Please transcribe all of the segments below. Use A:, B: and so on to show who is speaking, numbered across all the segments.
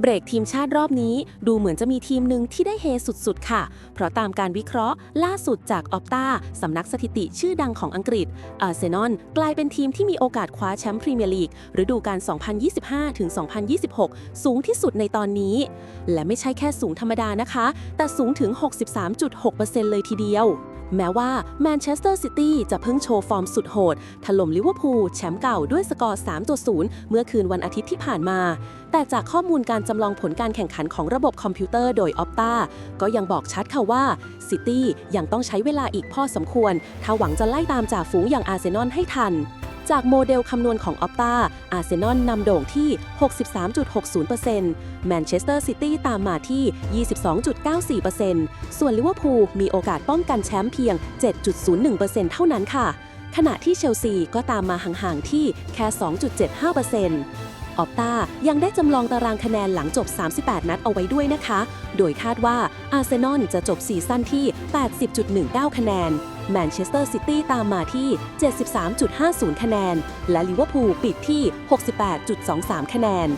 A: เบรกทีมชาติรอบนี้ดูเหมือนจะมีทีมหนึ่งที่ได้เฮสุดๆ ค่ะ เพราะตามการวิเคราะห์ล่าสุดจากออปตาสำนักสถิติชื่อดังของอังกฤษอาร์เซนอลกลายเป็นทีมที่มีโอกาสคว้าแชมป์พรีเมียร์ลีกฤดูกาล 2025-2026 สูงที่สุดในตอนนี้ และไม่ใช่แค่สูงธรรมดานะคะ แต่สูงถึง 63.6%เลยทีเดียวแม้ว่าแมนเชสเตอร์ซิตี้จะเพิ่งโชว์ฟอร์มสุดโหด ถล่มลิเวอร์พูลแชมป์เก่าด้วยสกอร์ 3-0 เมื่อคืนวันอาทิตย์ที่ผ่านมา แต่จากข้อมูลการจำลองผลการแข่งขันของระบบคอมพิวเตอร์โดย Opta ก็ยังบอกชัดค่ะว่าซิตี้ยังต้องใช้เวลาอีกพอสมควร ถ้าหวังจะไล่ตามจ่าฝูงอย่างอาร์เซนอลให้ทัน จากโมเดลคำนวณของ Opta อาร์เซนอลนำโด่งที่ 63.60%แมนเชสเตอร์ซิตี้ตามมาที่ 22.94%ส่วนลิเวอร์พูลมีโอกาสป้องกันแชมป์เพียง 7.01%เท่านั้นค่ะ ขณะที่เชลซีก็ตามมาห่างๆที่แค่ 2.75% ออปตายังได้จำลองตารางคะแนนหลังจบ 38 นัดเอาไว้ด้วยนะคะ โดยคาดว่าอาร์เซนอลจะจบซีซั่นที่ 80.19 คะแนน แมนเชสเตอร์ซิตี้ตามมาที่ 73.50 คะแนน และลิเวอร์พูลปิดที่ 68.23 คะแนน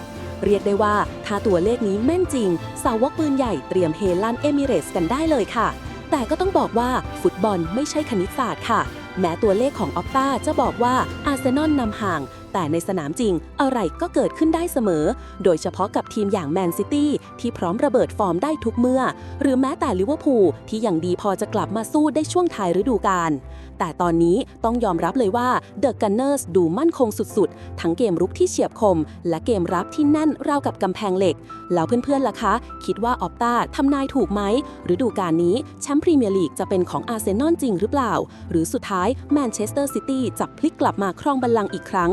A: เรียกได้ว่าถ้าตัวเลขนี้แม่นจริง สาวกปืนใหญ่เตรียมเฮลันเอมิเรสกันได้เลยค่ะ แต่ก็ต้องบอกว่าฟุตบอลไม่ใช่คณิตศาสตร์ค่ะแม้ตัวเลขของออปตาจะบอกว่าอาร์เซนอลนำห่าง แต่ในสนามจริง อะไรก็เกิดขึ้นได้เสมอ โดยเฉพาะกับทีมอย่างแมนซิตี้ที่พร้อมระเบิดฟอร์มได้ทุกเมื่อ หรือแม้แต่ลิเวอร์พูลที่ยังดีพอจะกลับมาสู้ได้ช่วงท้ายฤดูกาลแต่ตอนนี้ต้องยอมรับเลยว่าเดอะกันเนอร์สดูมั่นคงสุดๆ ทั้งเกมรุกที่เฉียบคม และเกมรับที่แน่นราวกับกำแพงเหล็ก แล้วเพื่อนๆล่ะคะ คิดว่าออปตาทำนายถูกไหมฤดูกาลนี้แชมป์พรีเมียร์ลีกจะเป็นของอาร์เซนอลจริงหรือเปล่า หรือสุดท้ายแมนเชสเตอร์ซิตี้จะพลิกกลับมาครองบัลลังก์อีกครั้ง